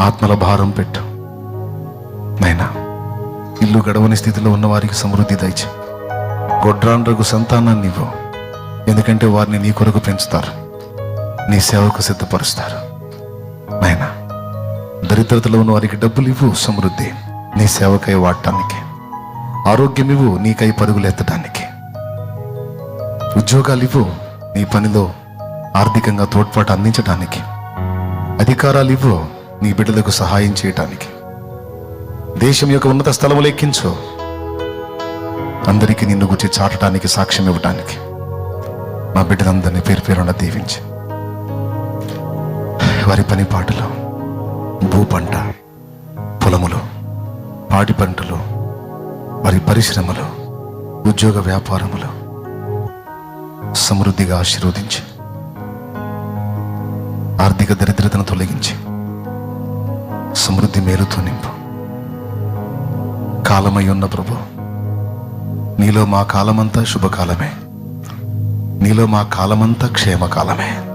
ఆత్మల భారం పెట్టు. నైనా ఇల్లు గడవని స్థితిలో ఉన్న వారికి సమృద్ధి దయచే. గొడ్రాండ్రకు సంతానాన్ని ఇవ్వు. ఎందుకంటే వారిని నీ కొరకు పెంచుతారు. నీ సేవకు సిద్ధపరుస్తారు. నైనా దరిద్రతలో ఉన్న వారికి డబ్బులు ఇవ్వు సమృద్ధి. నీ సేవకై వాడటానికి. ఆరోగ్యం ఇవ్వు నీకై పరుగులెత్తడానికి ఉద్యోగాలు ఇవ్వు నీ పనిలో ఆర్థికంగా తోడ్పాటు అందించడానికి అధికారాలు ఇవ్వు నీ బిడ్డలకు సహాయం చేయటానికి. దేశం యొక్క ఉన్నత స్థలములు ఎక్కించు. అందరికీ నిన్ను గురించి చాటడానికి సాక్ష్యం ఇవ్వటానికి. మా బిడ్డలందరినీ పేరు పేరున దీవించి. వారి పని పాటలు భూ పంట పొలములు పాడి పంటలు వారి పరిశ్రమలు ఉద్యోగ వ్యాపారములు సమృద్ధిగా ఆశీర్వదించి. ఆర్థిక దరిద్రతను తొలగించి. సమృద్ధి మేలుతో నింపు. కాలమై ఉన్న ప్రభు నీలో మా కాలమంతా శుభకాలమే. నీలో మా కాలమంతా క్షేమకాలమే.